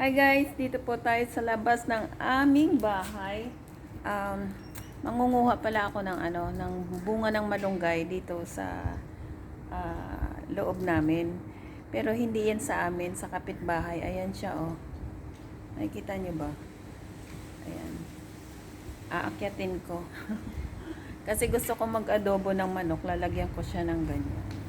Hi guys, dito po tayo sa labas ng aming bahay. Um, mangunguha pala ako ng ano, ng bunga ng malunggay dito sa ah, loob namin. Pero hindi yan sa amin, sa kapitbahay. Ayan siya oh. Nakikita niyo ba? Ayan. Aakyatin ko. Kasi gusto ko mag-adobo ng manok, lalagyan ko siya ng ganyan.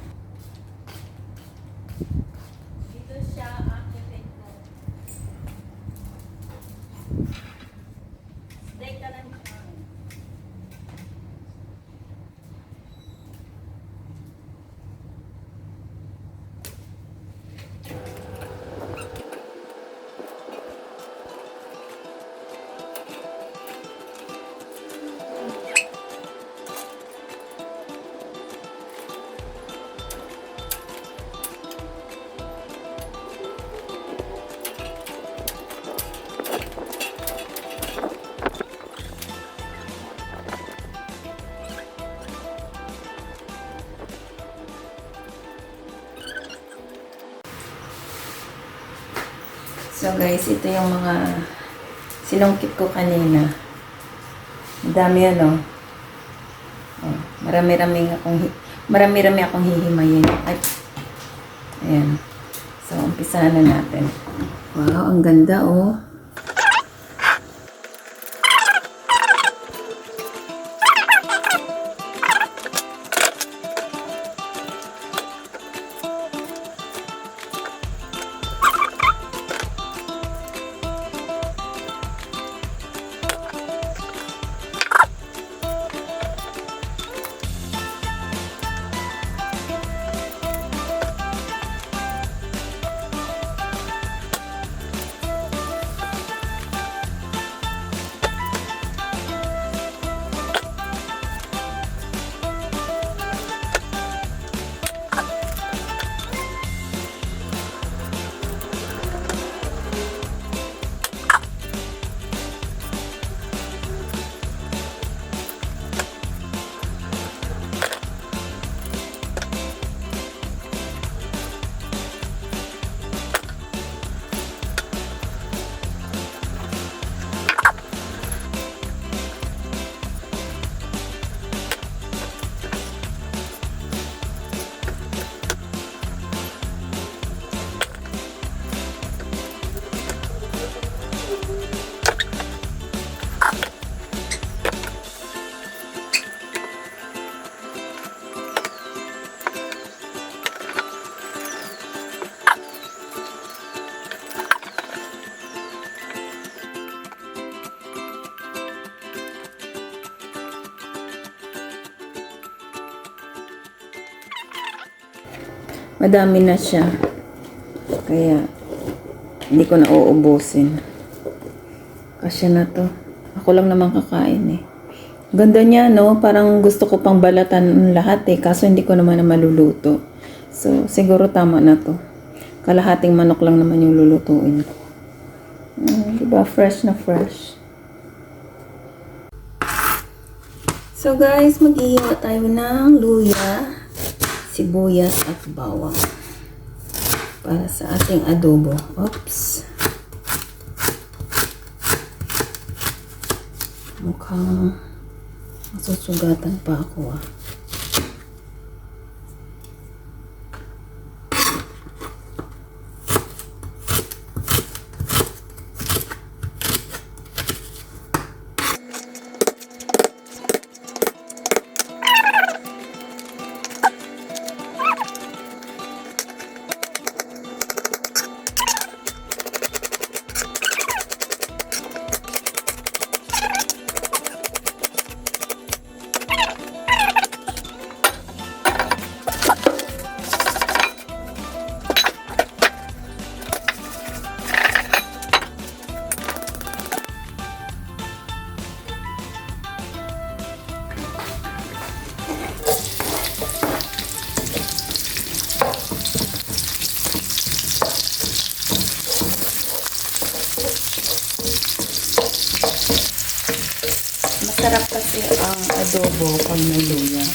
So guys, ito yung mga sinungkit ko kanina. Madami ano. Oh, marami-rami akong marami-rami akong hihimayin. Ay. Ayan. So, umpisahan na natin. Wow, ang ganda oh. Madami na siya. Kaya, hindi ko na uubusin. Kasya na to. Ako lang naman kakain eh. Ganda niya, no? Parang gusto ko pang balatan lahat eh. Kaso hindi ko naman na maluluto. So, siguro tama na to. Kalahating manok lang naman yung lulutuin ko. Mm, diba? Fresh na fresh. So guys, maghihiwa tayo ng luya, sibuyas at bawang para sa ating adobo. Oops. Mukhang masusugatan pa ako ah. Masarap kasi ang adobo pag may luya.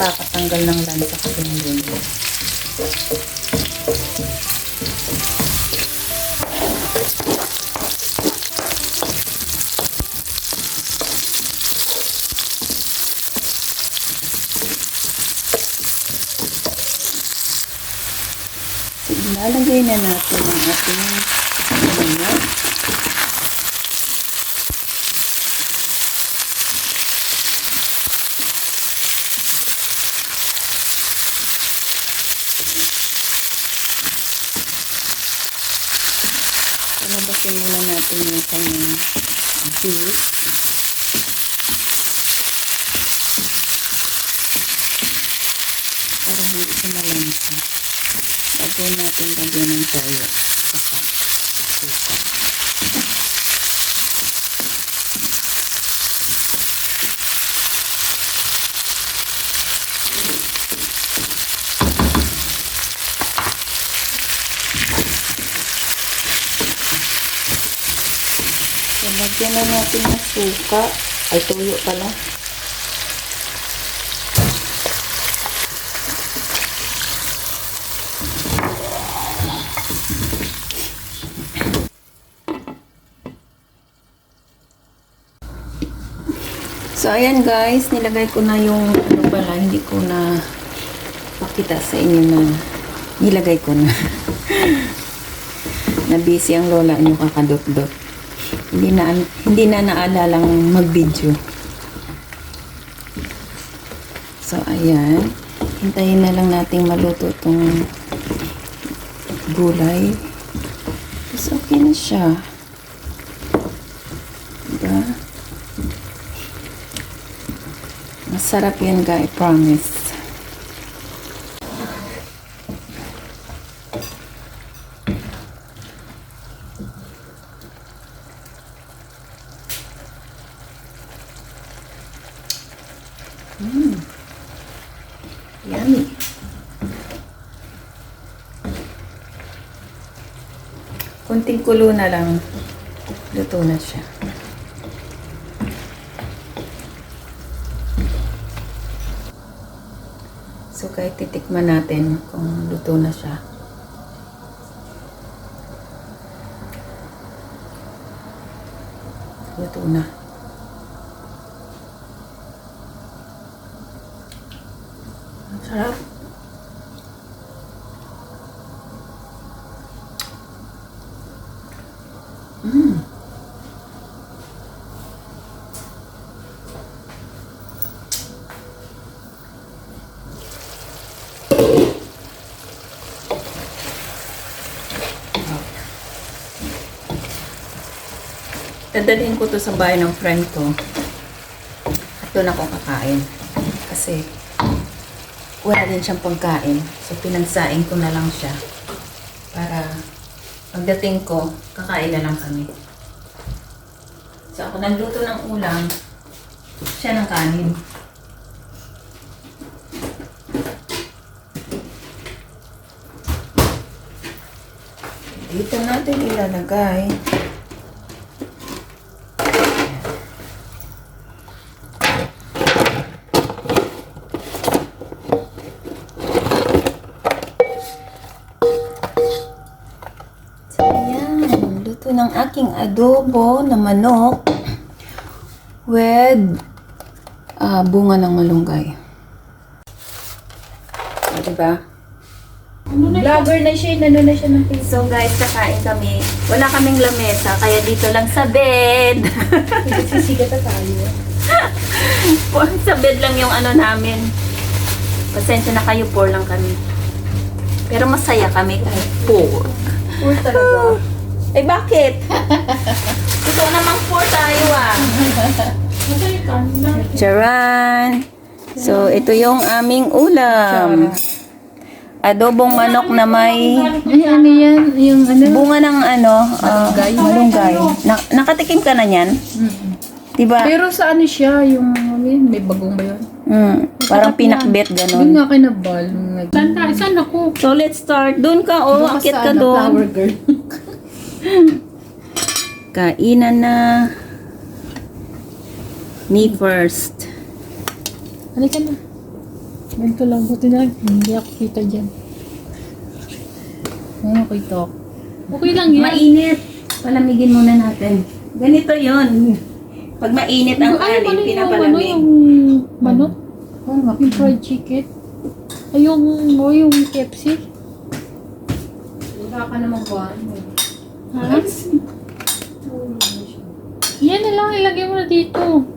Nakakatanggal ng lansa kasi ng luya. Sige, na natin ang ating manok. Natin yung kanyang beef. Para hindi siya malansa. Bago natin lagyan ng toyo. Saka suka. So, lagyan na natin ng suka. Ay, tuyo pala. So, ayan guys, nilagay ko na yung ano pala, hindi ko na pakita sa inyo na nilagay ko na. na busy ang lola nyo kakadot-dot. Hindi na, hindi na naalalang mag-video. So, ayan. Hintayin na lang nating maluto itong gulay. Tapos, okay na siya. Diba? Masarap yan, guys. Promise. Kunting kulo na lang. Luto na siya. So, kahit titikman natin kung luto na siya. Luto na. Ang sarap. Mm. Dadalhin ko to sa bahay ng friend ko. At doon ako kakain. Kasi wala din siyang pagkain. So, pinagsain ko na lang siya. Para pagdating ko, kakain na lang kami. So, ako nagluto ng ulam. Siya ng kanin. Dito natin ilalagay. So, ayan. Luto ng aking adobo na manok with ah, bunga ng malunggay. O, diba? Vlogger na siya, ano na siya ng Facebook. So guys, kakain kami. Wala kaming lamesa, kaya dito lang sa bed. Sisigat na tayo. sa bed lang yung ano namin. Pasensya na kayo, poor lang kami. Pero masaya kami kahit poor. Poor talaga. Eh bakit? Totoo namang poor tayo ah. Masaya ka na. Charan! So, ito yung aming ulam. Adobong manok na may Ay, ano yan? Yung ano? bunga ng ano, ah, malunggay. Na, nakatikim ka na niyan? Diba? Pero sa ano siya, yung ano yun, may bagong ba yun? Mm, parang pinakbet Doon ganon. nga kinabal. Saan tayo? Saan ako? So, let's start. Doon ka, oh. Akit ka doon. girl. Kainan na. Me first. Halika na. Ganito lang. Buti na. Hindi ako kita dyan. Oo, okay to. Okay lang yan. Mainit. Palamigin muna natin. Ganito yon. Pag mainit ang Ay, alin, ano yung, ano, pinapalamig. yung manok? Oo nga. Yung fried chicken? Ay, yung, o yung KFC? Baka naman ba? Ha? Yan na lang, ilagay mo na dito.